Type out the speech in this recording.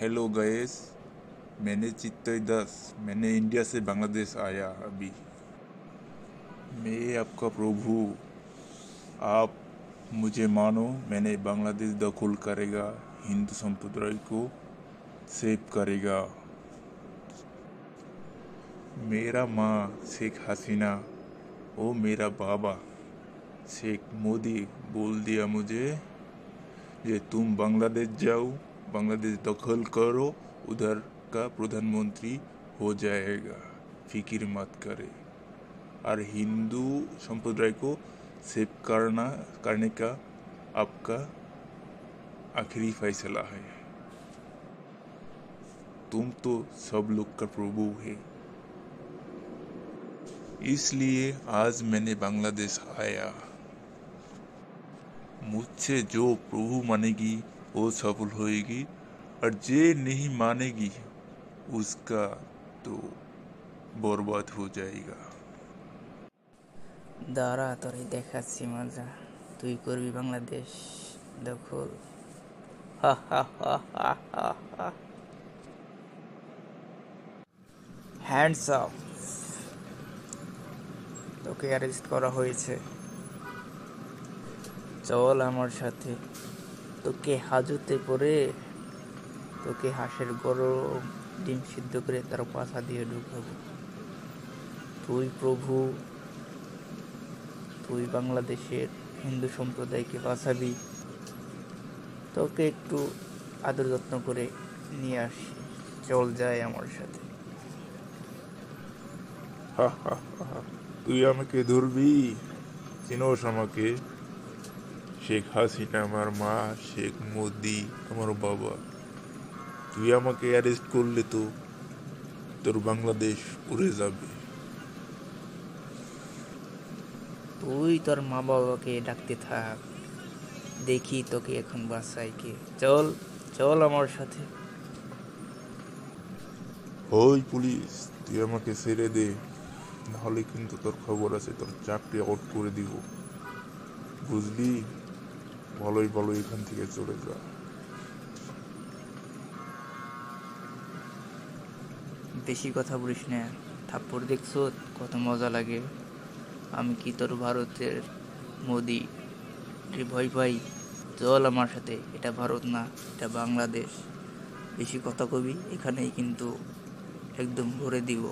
Hello guys मैंने चित्तई दास, मैंने India से बांग्लादेश आया अभी। मैं आपका प्रभु। आप मुझे मानो, मैंने बांग्लादेश दखल करेगा, हिंदू संप्रदाय को सेव करेगा। मेरा माँ, शेख हसीना और मेरा बाबा, शेख मोदी बोल दिया मुझे, ये तुम बांग्लादेश जाओ बांग्लादेश दखल करो, उधर का प्रधानमंत्री हो जाएगा। फ़िक्र मत करे। और हिंदू संप्रदाय को सेव करना, करने का आपका आखिरी फैसला है। तुम तो सब लोग का प्रभु है। इसलिए आज मैंने बांग्लादेश आया। मुझसे जो प्रभु मानेगी वो सफल होएगी और जे नहीं मानेगी उसका तो बर्बाद हो जाएगा দাঁড়া তোরে দেখাচ্ছি মজা তুই করবি বাংলাদেশ দখল হা হা হা হা হা হা হ্যান্ডস আপ তোকে অ্যারেস্ট করা হয়েছে চল আমার সাথে তোকে হাজতে পরে তোকে হাঁসের গরম ডিম সিদ্ধ করে তার পাছা দিয়ে ঢুকাবো। তুই প্রভু, তুই বাংলাদেশের হিন্দু সম্প্রদায়কে বাঁচাবি। তোকে একটু আদর যত্ন করে নিয়ে আসি। চল যায় আমার সাথে। তুই আমাকে ধরবি, চিনোস আমাকে। শেখ হাসিনা আমার মা শেখ মোদি আমার বাবা। তুই আমাকে অ্যারেস্ট করলে তো তোর বাংলাদেশ উড়ে যাবে। তুই তোর মা বাবাকে ডাকতে থাক। দেখি তোকে এখন বাসায় কে। চল চল আমার সাথে। ওই পুলিশ তুই আমাকে ছেড়ে দে। নাহলে কিন্তু তোর খবর আছে তোর চাকরি আউট করে দিব। বুঝলি? ভালোই ভালো এখান থেকে চলে যা বেশি কথা বলিস না। থাপ্পড় দেখছ? কত মজা লাগে। আমি কি তোর ভারতের মোদি? রে ভয় পাই চল আমার সাথে। এটা ভারত না, এটা বাংলাদেশ। বেশি কথা কবি এখানেই কিন্তু একদম ভরে দিব।